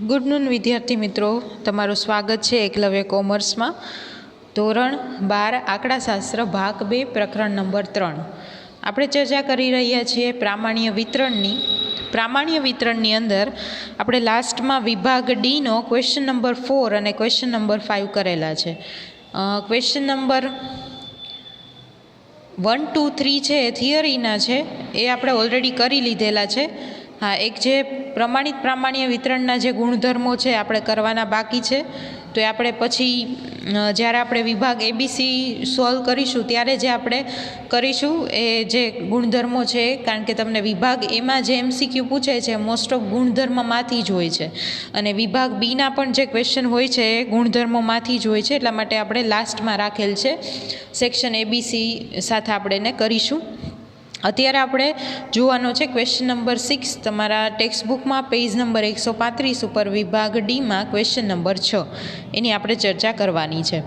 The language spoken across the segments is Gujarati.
ગુડ નૂન વિદ્યાર્થી મિત્રો. તમારું સ્વાગત છે એકલવ્ય કોમર્સમાં. ધોરણ બાર, આંકડાશાસ્ત્ર, ભાગ બે, પ્રકરણ નંબર ત્રણ. આપણે ચર્ચા કરી રહ્યા છીએ પ્રામાણ્ય વિતરણની. પ્રામાણ્ય વિતરણની અંદર આપણે લાસ્ટમાં વિભાગ ડીનો ક્વેશ્ચન નંબર ફોર અને ક્વેશ્ચન નંબર ફાઇવ કરેલા છે. Question number one two three છે, એ થિયરીના છે. એ આપણે ઓલરેડી કરી લીધેલા છે. હા, એક જે પ્રમાણિત પ્રામાણ્ય વિતરણના જે ગુણધર્મો છે આપણે કરવાના બાકી છે, તો એ આપણે પછી જ્યારે આપણે વિભાગ એબીસી સોલ્વ કરીશું, ત્યારે જે આપણે કરીશું એ જે ગુણધર્મો છે, કારણ કે તમને વિભાગ એમાં જે એમસીક્યુ પૂછે છે મોસ્ટ ઓફ ગુણધર્મમાંથી જ હોય છે. અને વિભાગ બીના પણ જે ક્વેશ્ચન હોય છે, એ ગુણધર્મોમાંથી જ હોય છે, એટલા માટે આપણે લાસ્ટમાં રાખેલ છે. સેક્શન એબીસી સાથે આપણે એને કરીશું. અત્યારે આપણે જોવાનો છે ક્વેશ્ચન નંબર સિક્સ તમારા ટેક્સ્ટબુકમાં પેજ નંબર એકસો પાંત્રીસ ઉપર વિભાગ ડીમાં ક્વેશ્ચન નંબર છ. એની આપણે ચર્ચા કરવાની છે.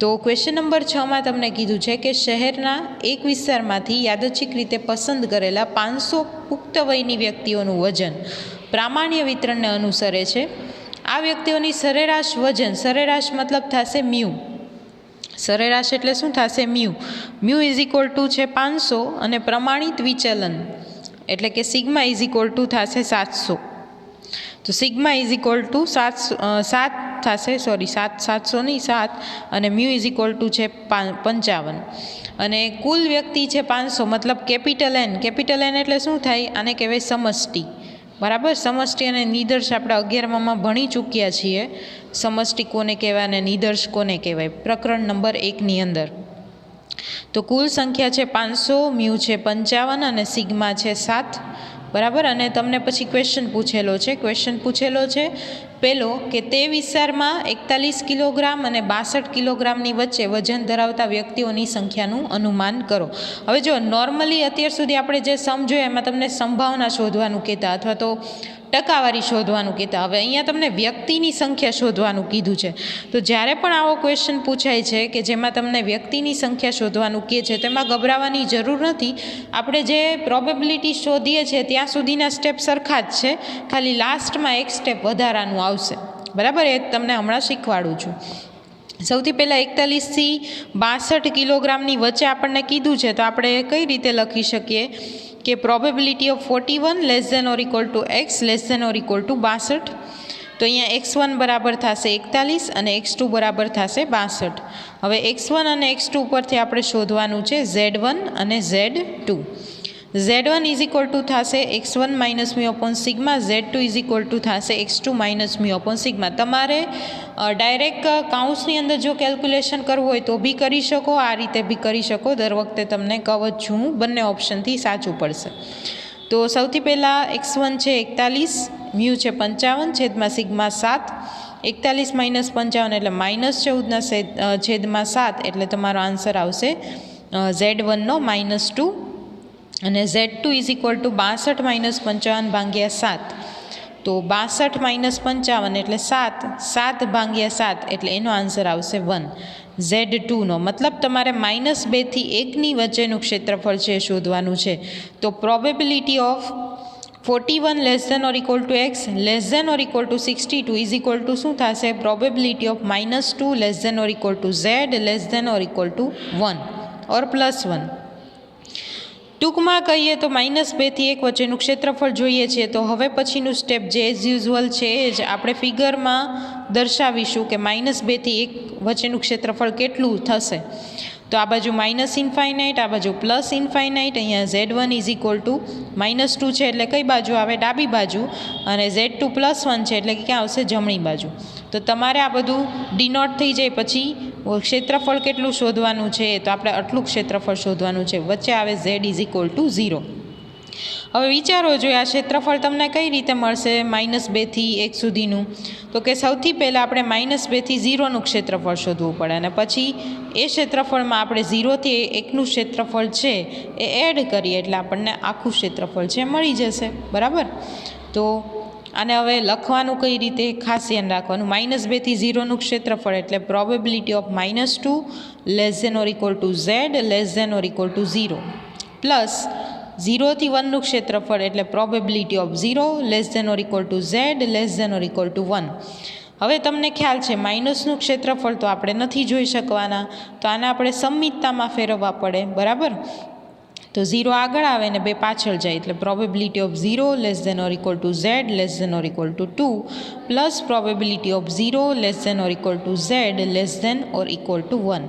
તો ક્વેશ્ચન નંબર છમાં તમને કીધું છે કે શહેરના એક વિસ્તારમાંથી યાદચ્છિક રીતે પસંદ કરેલા પાંચસો પુખ્ત વયની વ્યક્તિઓનું વજન પ્રામાણ્ય વિતરણને અનુસરે છે. આ વ્યક્તિઓની સરેરાશ વજન, સરેરાશ મતલબ થશે મ્યુ. સરેરાશ એટલે શું થશે mu? Mu is equal to છે પાંચસો અને પ્રમાણિત વિચલન એટલે કે સિગ્મા ઇઝ ઇક્વલ ટુ થશે સાતસો. તો સિગ્મા ઇઝ ઇક્વલ ટુ સાત સાત થશે સોરી સાત, સાતસો નહીં, સાત અને મ્યુ ઇઝ ઇક્વલ ટુ છે પંચાવન. અને કુલ વ્યક્તિ છે પાંચસો, મતલબ કેપિટલ એન કેપિટલ એન એટલે શું થાય? આને કહેવાય સમષ્ટિ. બરાબર? સમષ્ટિ અને નિદર્શ આપણે અગિયારમાં ભણી ચૂક્યા છીએ. સમષ્ટિ કોને કહેવાય અને નિદર્શ કોને કહેવાય? પ્રકરણ નંબર એકની અંદર. તો કુલ સંખ્યા છે પાંચસો, મ્યુ છે પંચાવન અને સિગ્મા છે સાત. બરાબર? અને તમને પછી ક્વેશ્ચન પૂછેલો છે. ક્વેશ્ચન પૂછેલો છે પહેલો કે તે વિસ્તારમાં એકતાલીસ કિલોગ્રામ અને બાસઠ કિલોગ્રામની વચ્ચે વજન ધરાવતા વ્યક્તિઓની સંખ્યાનું અનુમાન કરો. હવે જો નોર્મલી અત્યાર સુધી આપણે જે સમ જોયા એમાં તમને સંભાવના શોધવાનું કહેતા અથવા તો ટકાવારી શોધવાનું કહેતા હવે અહીંયા તમને વ્યક્તિની સંખ્યા શોધવાનું કીધું છે. તો જ્યારે પણ આવો ક્વેશ્ચન પૂછાય છે કે જેમાં તમને વ્યક્તિની સંખ્યા શોધવાનું કહે છે તેમાં ગભરાવાની જરૂર નથી. આપણે જે પ્રોબેબિલિટી શોધીએ છીએ, ત્યાં સુધીના સ્ટેપ સરખા જ છે. ખાલી લાસ્ટમાં એક સ્ટેપ વધારાનું આવશે. બરાબર? એ તમને હમણાં શીખવાડું છું. સૌથી પહેલાં એકતાલીસથી બાસઠ કિલોગ્રામની વચ્ચે આપણને કીધું છે, તો આપણે કઈ રીતે લખી શકીએ? કે probability of forty one less than or equal to X less than or equal to બાસઠ. તો અહીંયા એક્સ વન બરાબર થશે એકતાલીસ અને એક્સ ટુ બરાબર થશે બાસઠ. હવે એક્સ વન અને એક્સ ટુ પરથી આપણે શોધવાનું છે ઝેડ વન અને Z two Z one is equal to થશે X one minus mu upon sigma Z two is equal to થશે X two minus mu upon sigma તમારે ડાયરેક્ટ કાઉન્સની અંદર જો કેલ્ક્યુલેશન કરવું હોય તો બી કરી શકો, આ રીતે બી કરી શકો. દર વખતે તમને કવચ હું બંને ઓપ્શનથી સાચું પડશે. તો સૌથી પહેલાં એક્સ વન છે એકતાલીસ મ્યુ છે પંચાવન, છેદમાં સિગ્મા સાત. એકતાલીસ માઇનસ પંચાવન એટલે માઇનસ ચૌદના છેદ- છેદમાં સાત એટલે તમારો આન્સર આવશે ઝેડ વનનો માઇનસ ટુ અને Z two is equal to બાસઠ માઇનસ પંચાવન ભાગ્યા સાત. તો બાસઠ માઇનસ પંચાવન એટલે સાત સાત ભાગ્યા સાત એટલે એનો આન્સર આવશે વન ઝેડ ટુનો મતલબ તમારે માઇનસ બેથી એકની વચ્ચેનું ક્ષેત્રફળ છે શોધવાનું છે. તો probability of forty one less than or equal to X less than or equal to sixty two is equal to શું થશે? Probability of minus two less than or equal to Z less than or equal to one or plus one ટૂંકમાં કહીએ તો માઇનસ બેથી એક વચ્ચેનું ક્ષેત્રફળ જોઈએ છીએ, તો હવે પછીનું સ્ટેપ જે એઝ યુઝ્યુઅલ છે એ જ આપણે ફિગરમાં દર્શાવીશું કે માઇનસ બેથી એક વચ્ચેનું ક્ષેત્રફળ કેટલું થશે. તો આ બાજુ માઇનસ ઇન્ફાઇનાઇટ, આ બાજુ પ્લસ ઇન્ફાઇનાઇટ, અહીંયા Z one is equal to minus two છે એટલે કઈ બાજુ આવે? ડાબી બાજુ. અને ઝેડ ટુ પ્લસ વન છે એટલે કે ક્યાં આવશે? જમણી બાજુ. તો તમારે આ બધું ડિનોટ થઈ જાય પછી ક્ષેત્રફળ કેટલું શોધવાનું છે? તો આપણે આટલું ક્ષેત્રફળ શોધવાનું છે. વચ્ચે આવે Z is equal to zero હવે વિચારો જોઈએ આ ક્ષેત્રફળ તમને કઈ રીતે મળશે? માઇનસ બેથી એક સુધીનું. તો કે સૌથી પહેલાં આપણે માઇનસ બેથી ઝીરોનું ક્ષેત્રફળ શોધવું પડે અને પછી એ ક્ષેત્રફળમાં આપણે ઝીરોથી એકનું ક્ષેત્રફળ છે એ એડ કરીએ એટલે આપણને આખું ક્ષેત્રફળ છે મળી જશે. બરાબર? તો આને હવે લખવાનું કઈ રીતે ખાસ ધ્યાન રાખવાનું? માઇનસ બેથી ઝીરોનું ક્ષેત્રફળ એટલે probability of minus two less than or equal to Z less than or equal to zero plus ઝીરોથી વનનું ક્ષેત્રફળ એટલે probability of zero less than or equal to Z less than or equal to one હવે તમને ખ્યાલ છે માઇનસનું ક્ષેત્રફળ તો આપણે નથી જોઈ શકવાના. તો આને આપણે સંમિતતામાં ફેરવવા પડે, બરાબર? તો ઝીરો આગળ આવે ને બે પાછળ જાય, એટલે probability of zero less than or equal to Z less than or equal to two plus probability of zero less than or equal to Z less than or equal to one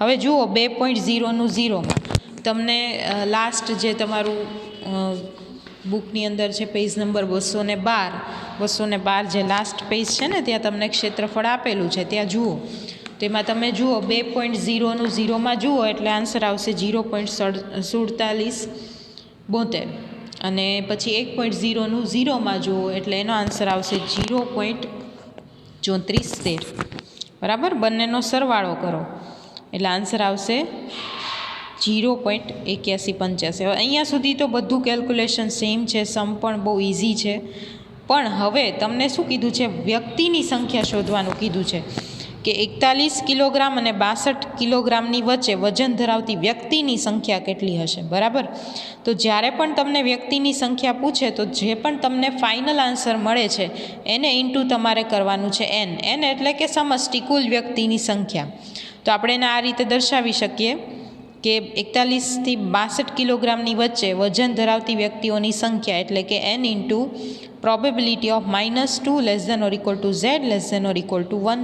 હવે જુઓ, બે પોઈન્ટ ઝીરોનું ઝીરોમાં તમને લાસ્ટ જે તમારું બુકની અંદર છે પેજ નંબર બસો ને બાર, બસો બાર જે લાસ્ટ પેજ છે ને, ત્યાં તમને ક્ષેત્રફળ આપેલું છે. ત્યાં જુઓ. તેમાં તમે જુઓ, બે પોઈન્ટ ઝીરોનું ઝીરોમાં જુઓ એટલે આન્સર આવશે ઝીરો પોઈન્ટ સુડતાલીસ બોતેર. અને પછી એક પોઈન્ટ ઝીરોનું ઝીરોમાં જુઓ એટલે એનો આન્સર આવશે ઝીરો પોઈન્ટ ચોત્રીસ તેર. બરાબર? બંનેનો સરવાળો કરો. એટલે આન્સર આવશે જીરો પોઈન્ટ એક્યાસી પંચ્યાસી. હવે અહીંયા સુધી તો બધું કેલ્ક્યુલેશન સેમ છે સમ પણ બહુ ઇઝી છે. પણ હવે તમને શું કીધું છે? વ્યક્તિની સંખ્યા શોધવાનું કીધું છે. કે એકતાલીસ કિલોગ્રામ અને બાસઠ કિલોગ્રામની વચ્ચે વજન ધરાવતી વ્યક્તિની સંખ્યા કેટલી હશે? બરાબર? તો જ્યારે પણ તમને વ્યક્તિની સંખ્યા પૂછે, તો જે પણ તમને ફાઇનલ આન્સર મળે છે, એને ઇન્ટુ તમારે કરવાનું છે એન એન એટલે કે સમષ્ટિ કુલ વ્યક્તિની સંખ્યા. તો આપણે એને આ રીતે દર્શાવી શકીએ કે એકતાલીસથી બાસઠ કિલોગ્રામની વચ્ચે વજન ધરાવતી વ્યક્તિઓની સંખ્યા એટલે કે N into probability of minus two less than or equal to Z less than or equal to one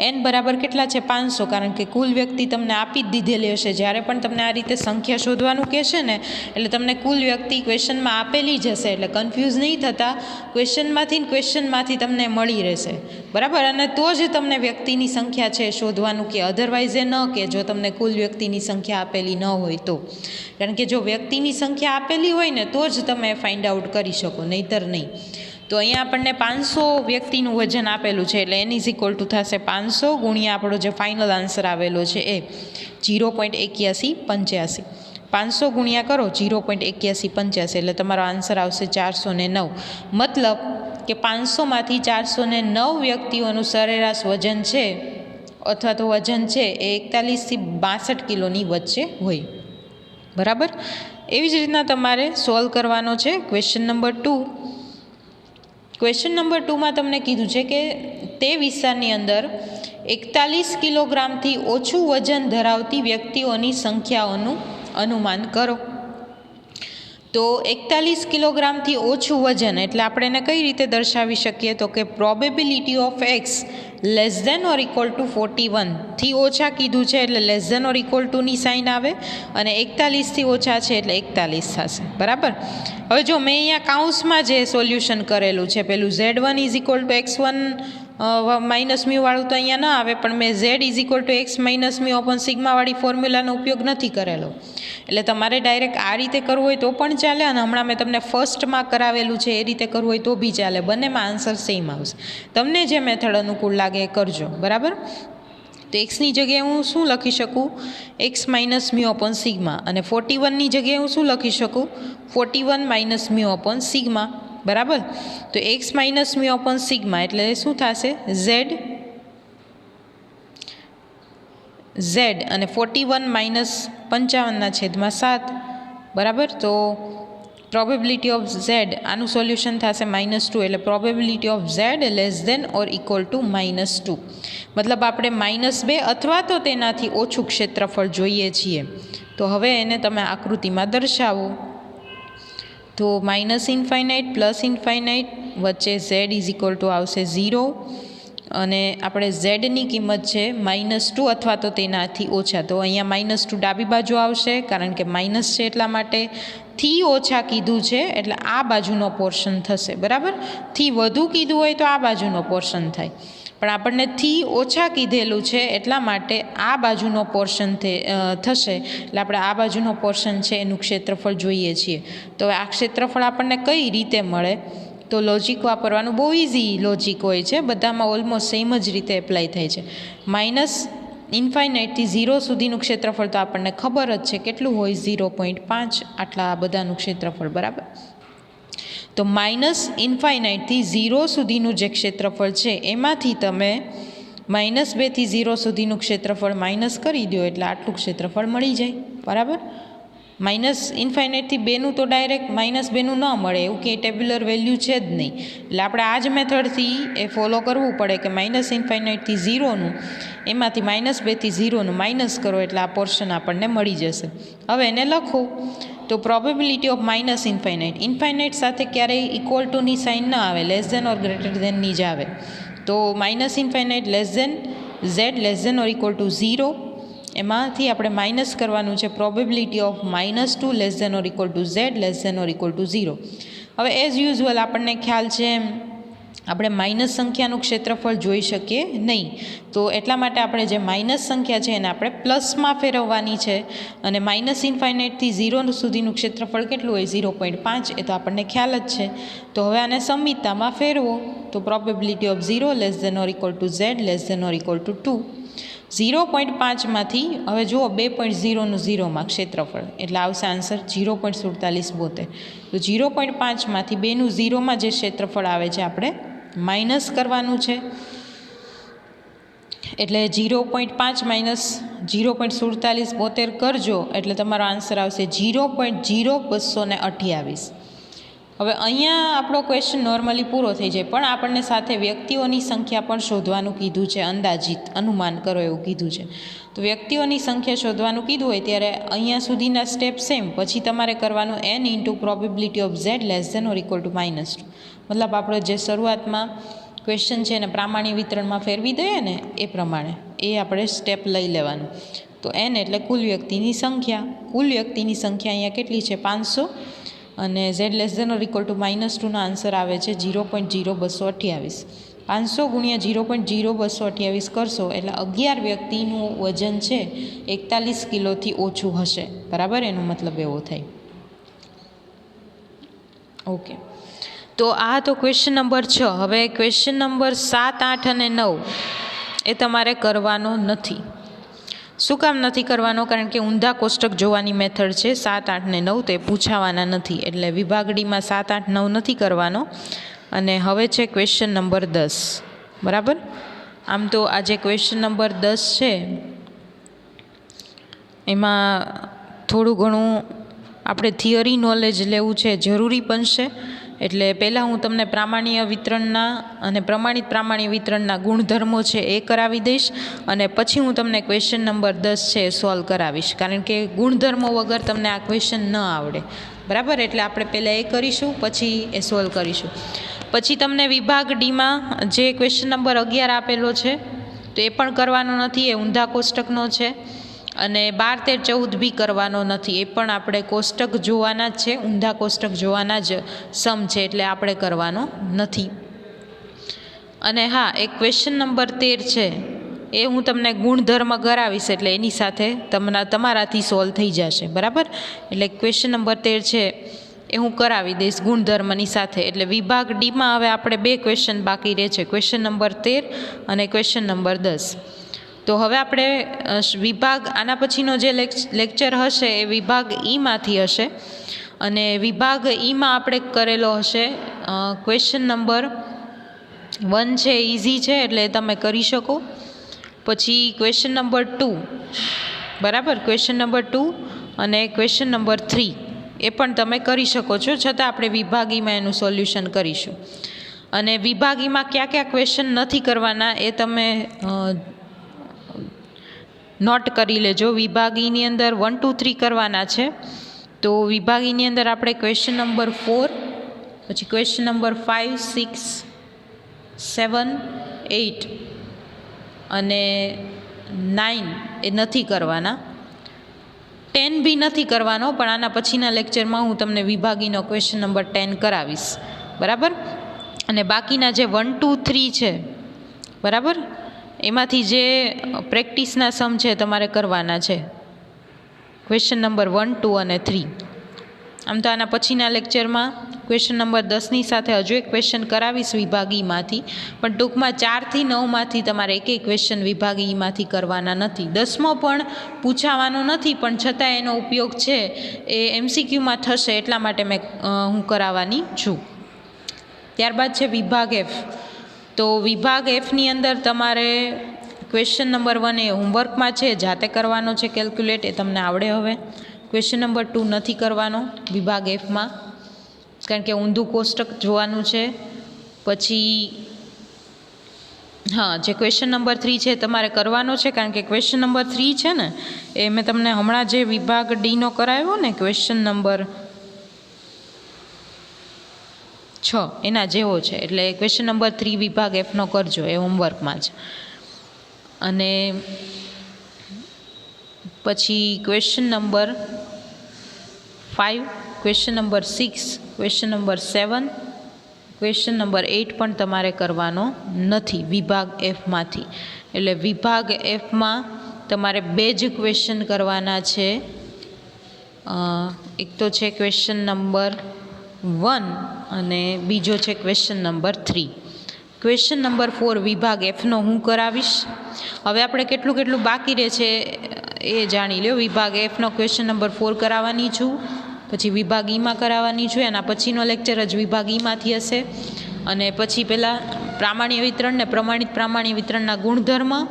N બરાબર કેટલા છે? પાંચસો. કારણ કે કુલ વ્યક્તિ તમને આપી જ દીધેલી હશે. જ્યારે પણ તમને આ રીતે સંખ્યા શોધવાનું કહેશે ને, એટલે તમને કુલ વ્યક્તિ ક્વેશ્ચનમાં આપેલી જ હશે. એટલે કન્ફ્યુઝ નહીં થતા. ક્વેશ્ચનમાંથી ને ક્વેશ્ચનમાંથી તમને મળી રહેશે. બરાબર? અને તો જ તમને વ્યક્તિની સંખ્યા છે શોધવાનું કે અધરવાઇઝ એ ન કે, જો તમને કુલ વ્યક્તિની સંખ્યા આપેલી ન હોય તો. કારણ કે જો વ્યક્તિની સંખ્યા આપેલી હોય ને, તો જ તમે ફાઇન્ડ આઉટ કરી શકો, નહીતર નહીં. તો અહીંયા આપણને પાંચસો વ્યક્તિનું વજન આપેલું છે, એટલે એની ઇક્વલ ટુ થશે પાંચસો ગુણ્યા આપણો જે ફાઇનલ આન્સર આવેલો છે એ જીરો પોઈન્ટ એક્યાસી પંચ્યાસી. પાંચસો ગુણ્યા કરો જીરો પોઈન્ટ એક્યાસી પંચ્યાસી, એટલે તમારો આન્સર આવશે ચારસો ને નવ. મતલબ કે પાંચસોમાંથી ચારસો ને નવ વ્યક્તિઓનું સરેરાશ વજન છે, અથવા તો વજન છે એ એકતાલીસથી બાસઠ કિલોની વચ્ચે હોય. બરાબર? એવી જ રીતના તમારે સોલ્વ કરવાનો છે question number two question number ટુમાં તમને કીધું છે કે તે વિસ્તારની અંદર એકતાલીસ કિલોગ્રામથી ઓછું વજન ધરાવતી વ્યક્તિઓની સંખ્યાઓનું અનુમાન કરો. તો એકતાલીસ કિલોગ્રામથી ઓછું વજન, એટલે આપણે એને કઈ રીતે દર્શાવી શકીએ? તો કે probability of X less than or equal to forty વનથી ઓછા કીધું છે, એટલે લેસ ધેન ઓર ઇક્વલ ટુની સાઇન આવે અને એકતાલીસથી ઓછા છે, એટલે એકતાલીસ થશે. બરાબર? હવે જો મેં અહીંયા કાઉન્સમાં જે સોલ્યુશન કરેલું છે, પેલું Z one is equal to X one minus મ્યુવાળું તો અહીંયા ન આવે, પણ મેં Z is equal to X minus mu upon સિગ્માવાળી ફોર્મ્યુલાનો ઉપયોગ નથી કરેલો. એટલે તમારે ડાયરેક્ટ આ રીતે કરવું હોય તો પણ ચાલે અને હમણાં મેં તમને ફર્સ્ટમાં કરાવેલું છે એ રીતે કરવું હોય તો બી ચાલે. બંનેમાં આન્સર સેમ આવશે. તમને જે મેથડ અનુકૂળ લાગે એ કરજો, બરાબર? તો એક્સની જગ્યાએ હું શું લખી શકું? X minus mu upon sigma. અને ફોર્ટી વનની જગ્યાએ હું શું લખી શકું? Forty one minus mu upon sigma. બરાબર? તો X minus mu upon sigma એટલે શું થશે? ઝેડ ઝેડ અને ફોર્ટી વન માઇનસ પંચાવનના છેદમાં સાત. બરાબર? તો પ્રોબેબિલિટી ઓફ ઝેડ આનું સોલ્યુશન થશે માઇનસ ટુ એટલે probability of Z less than or equal to minus two મતલબ આપણે માઇનસ બે અથવા તો તેનાથી ઓછું ક્ષેત્રફળ જોઈએ છીએ. તો હવે એને તમે આકૃતિમાં દર્શાવો. તો માઇનસ ઇન્ફાઇનાઇટ પ્લસ ઇન્ફાઇનાઇટ વચ્ચે ઝેડ ઇઝ ઇક્વલ ટુ આવશે ઝીરો અને આપણે ઝેડની કિંમત છે માઇનસ ટુ અથવા તો તેનાથી ઓછા. તો અહીંયા માઇનસ ટુ ડાબી બાજુ આવશે, કારણ કે માઇનસ છે એટલા માટે. થી ઓછા કીધું છે, એટલે આ બાજુનો પોર્શન થશે, બરાબર? થી વધુ કીધું હોય તો આ બાજુનો પોર્શન થાય. પણ આપણને થી ઓછા કીધેલું છે એટલા માટે આ બાજુનો પોર્શન થશે. એટલે આપણે આ બાજુનો પોર્શન છે એનું ક્ષેત્રફળ જોઈએ છીએ. તો આ ક્ષેત્રફળ આપણને કઈ રીતે મળે? તો લોજિક વાપરવાનું બહુ ઇઝી લોજિક હોય છે. બધામાં ઓલમોસ્ટ સેમ જ રીતે એપ્લાય થાય છે. માઇનસ ઇન્ફાઇનાઇટથી ઝીરો સુધીનું ક્ષેત્રફળ તો આપણને ખબર જ છે. કેટલું હોય? ઝીરો પોઈન્ટ પાંચ. આટલા બધાનું ક્ષેત્રફળ, બરાબર? તો માઇનસ ઇન્ફાઇનાઇટથી ઝીરો સુધીનું જે ક્ષેત્રફળ છે, એમાંથી તમે માઇનસ બેથી ઝીરો સુધીનું ક્ષેત્રફળ માઇનસ કરી દો એટલે આટલું ક્ષેત્રફળ મળી જાય. બરાબર? માઇનસ ઇન્ફાઇનાઇટથી બેનું તો ડાયરેક્ટ માઇનસ બેનું ન મળે, એવું કે ટેબ્યુલર વેલ્યુ છે જ નહીં. એટલે આપણે આ જ મેથડથી એ ફોલો કરવું પડે કે માઇનસ ઇન્ફાઇનાઇટથી ઝીરોનું, એમાંથી માઇનસ બેથી ઝીરોનું માઇનસ કરો એટલે આ પોર્શન આપણને મળી જશે. હવે એને લખો. તો probability of minus infinite infinite સાથે ક્યારેય ઇક્વલ ટુની સાઇન ન આવે લેસ ધેન ઓર ગ્રેટર ધેનની જ આવે. તો minus infinite less than Z less than or equal to zero એમાંથી આપણે માઇનસ કરવાનું છે probability of minus two less than or equal to Z less than or equal to zero હવે એઝ યુઝ્યુઅલ આપણને ખ્યાલ છે એમ આપણે માઇનસ સંખ્યાનું ક્ષેત્રફળ જોઈ શકીએ નહીં. તો એટલા માટે આપણે જે માઇનસ સંખ્યા છે એને આપણે પ્લસમાં ફેરવવાની છે. અને માઇનસ ઇન્ફાઇનાઇટથી ઝીરો સુધીનું ક્ષેત્રફળ કેટલું હોય? ઝીરો પોઈન્ટ પાંચ. એ તો આપણને ખ્યાલ જ છે. તો હવે આને સંમિતતામાં ફેરવો. તો probability of zero less than or equal to Z, less than or equal to two. Zero point પાંચમાંથી હવે જુઓ બે પોઈન્ટ ઝીરોનું ઝીરોમાં ક્ષેત્રફળ. એટલે આવશે આન્સર ઝીરો પોઈન્ટ સુડતાલીસ બોતેર. તો ઝીરો પોઈન્ટ પાંચમાંથી બેનું ઝીરોમાં જે ક્ષેત્રફળ આવે છે આપણે માઇનસ કરવાનું છે. એટલે જીરો પોઈન્ટ પાંચ માઇનસ જીરો પોઈન્ટ સુડતાલીસ બોતેર કરજો. એટલે તમારો આન્સર આવશે જીરો પોઈન્ટ ઝીરો બસો અઠ્યાવીસ. હવે અહીંયા આપણો ક્વેશ્ચન નોર્મલી પૂરો થઈ જાય, પણ આપણને સાથે વ્યક્તિઓની સંખ્યા પણ શોધવાનું કીધું છે, અંદાજિત અનુમાન કરો એવું કીધું છે. તો વ્યક્તિઓની સંખ્યા શોધવાનું કીધું હોય ત્યારે અહીંયા સુધીના સ્ટેપ સેમ પછી તમારે કરવાનું N into probability of Z less than or equal to minus two મતલબ આપણો જે શરૂઆતમાં ક્વેશ્ચન છે એને પ્રામાણ્ય વિતરણમાં ફેરવી દઈએ ને, એ પ્રમાણે, એ આપણે સ્ટેપ લઈ લેવાનું. તો એન એટલે કુલ વ્યક્તિની સંખ્યા. કુલ વ્યક્તિની સંખ્યા અહીંયા કેટલી છે? પાંચસો. અને Z less than or equal to minus ટુનો answer આવે છે જીરો પોઈન્ટ જીરો બસો અઠ્યાવીસ પાંચસો ગુણ્યા જીરો પોઈન્ટ જીરો બસો અઠ્યાવીસ કરશો એટલે અગિયાર વ્યક્તિનું વજન છે એકતાલીસ કિલોથી ઓછું હશે. બરાબર? એનો મતલબ એવો થાય. ઓકે તો આ તો ક્વેશ્ચન નંબર છ. હવે ક્વેશ્ચન નંબર સાત, આઠ અને નવ એ તમારે કરવાનો નથી. શું કામ નથી કરવાનો? કારણ કે ઊંધા કોષ્ટક જોવાની મેથડ છે સાત, આઠ ને નવ તે પૂછાવાના નથી. એટલે વિભાગડીમાં સાત, આઠ, નવ નથી કરવાનો. અને હવે છે ક્વેશ્ચન નંબર દસ. બરાબર? આમ તો આ જે ક્વેશ્ચન નંબર દસ છે, એમાં થોડું ઘણું આપણે થિયરી નોલેજ લેવું છે જરૂરી બનશે. એટલે પહેલાં હું તમને પ્રામાણ્ય વિતરણના અને પ્રમાણિત પ્રામાણ્ય વિતરણના ગુણધર્મો છે એ કરાવી દઈશ અને પછી હું તમને ક્વેશ્ચન નંબર દસ છે એ સોલ્વ કરાવીશ. કારણ કે ગુણધર્મો વગર તમને આ ક્વેશ્ચન ન આવડે. બરાબર? એટલે આપણે પહેલાં એ કરીશું, પછી એ સોલ્વ કરીશું. પછી તમને વિભાગ ડીમાં જે ક્વેશ્ચન નંબર અગિયાર આપેલો છે, તો એ પણ કરવાનો નથી, એ ઊંધા કોષ્ટકનો છે. અને બાર તેર ચૌદ બી કરવાનો નથી. એ પણ આપણે કોષ્ટક જોવાના જ છે, ઊંધા કોષ્ટક જોવાના જ સમ છે, એટલે આપણે કરવાનો નથી. અને હા, એક ક્વેશ્ચન નંબર તેર છે. એ હું તમને ગુણધર્મ કરાવીશ, એટલે એની સાથે તમને, તમારાથી સોલ્વ થઈ જશે. બરાબર? એટલે ક્વેશ્ચન નંબર તેર છે, એ હું કરાવી દઈશ ગુણધર્મની સાથે. એટલે વિભાગ ડીમાં હવે આપણે બે ક્વેશ્ચન બાકી રહે છે. ક્વેશ્ચન નંબર તેર અને ક્વેશ્ચન નંબર દસ. તો હવે આપણે વિભાગ, આના પછીનો જે લેક્ચર હશે એ વિભાગ ઈમાંથી હશે. અને વિભાગ ઈમાં આપણે કરેલો હશે ક્વેશ્ચન નંબર વન છે ઇઝી છે, એટલે તમે કરી શકો. પછી ક્વેશ્ચન નંબર ટુ બરાબર? ક્વેશ્ચન નંબર ટુ અને ક્વેશ્ચન નંબર થ્રી એ પણ તમે કરી શકો છો, છતાં આપણે વિભાગીમાં એનું સોલ્યુશન કરીશું. અને વિભાગીમાં કયા કયા ક્વેશ્ચન નથી કરવાના એ તમે નોટ કરી લેજો. વિભાગીની અંદર વન ટુ થ્રી કરવાના છે. તો વિભાગીની અંદર આપણે ક્વેશ્ચન નંબર ફોર પછી question number five six seven eight અને નાઇન એ નથી કરવાના. ટેન બી નથી કરવાનો, પણ આના પછીના લેક્ચરમાં હું તમને વિભાગીનો ક્વેશ્ચન નંબર ટેન કરાવીશ. બરાબર? અને બાકીના જે વન ટુ થ્રી છે, બરાબર? એમાંથી જે પ્રેક્ટિસના સમ છે તમારે કરવાના છે. ક્વેશ્ચન નંબર વન ટુ અને થ્રી આમ તો આના પછીના લેક્ચરમાં ક્વેશ્ચન નંબર દસની સાથે હજુ એક ક્વેશ્ચન કરાવીશ વિભાગીમાંથી પણ ટૂંકમાં ચારથી નવમાંથી તમારે એક એક ક્વેશ્ચન વિભાગીમાંથી કરવાના નથી. દસમો પણ પૂછાવાનો નથી, પણ છતાં એનો ઉપયોગ છે એ એમસીક્યુમાં થશે એટલા માટે મેં હું કરાવવાની છું. ત્યારબાદ છે વિભાગ એફ તો વિભાગ એફની અંદર તમારે ક્વેશ્ચન નંબર વન એ હોમવર્કમાં છે, જાતે કરવાનો છે કેલ્ક્યુલેટ એ તમને આવડે હવે. ક્વેશ્ચન નંબર ટુ નથી કરવાનો, વિભાગ એફમાં કારણ કે ઊંધું કોષ્ટક જોવાનું છે. પછી, હા, જે ક્વેશ્ચન નંબર થ્રી છે તમારે કરવાનો છે, કારણ કે ક્વેશ્ચન નંબર થ્રી છે ને, એ મેં તમને હમણાં જે વિભાગ ડીનો કરાવ્યો ને ક્વેશ્ચન નંબર છ, એના જેવો છે. એટલે ક્વેશ્ચન નંબર થ્રી વિભાગ એફનો કરજો, એ હોમવર્કમાં જ. અને પછી question number five question number six question number seven question number eight પણ તમારે કરવાનો નથી, વિભાગ એફમાંથી એટલે વિભાગ એફમાં તમારે બે જ ક્વેશ્ચન કરવાના છે. એક તો છે ક્વેશ્ચન નંબર વન અને બીજો છે question number three question number four વિભાગ એફનો હું કરાવીશ. હવે આપણે કેટલું કેટલું બાકી રહે છે એ જાણી લ્યો. વિભાગ એફનો ક્વેશ્ચન નંબર ફોર કરાવવાની છું. પછી વિભાગ ઈમાં કરાવવાની છું. એના પછીનો લેક્ચર જ વિભાગ ઈમાંથી હશે. અને પછી પહેલાં પ્રામાણ્ય વિતરણ ને પ્રમાણિત પ્રામાણ્ય વિતરણના ગુણધર્મ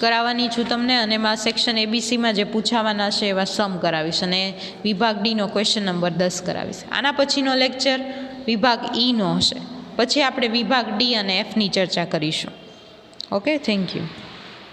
કરાવવાની છું તમને અને એમાં સેક્શન એબીસીમાં જે પૂછાવાના છે એવા સમ કરાવીશ અને વિભાગ ડીનો ક્વેશ્ચન નંબર દસ કરાવીશ. આના પછીનો લેક્ચર વિભાગ ઈનો હશે. પછી આપણે વિભાગ ડી અને એફની ચર્ચા કરીશું. Okay thank you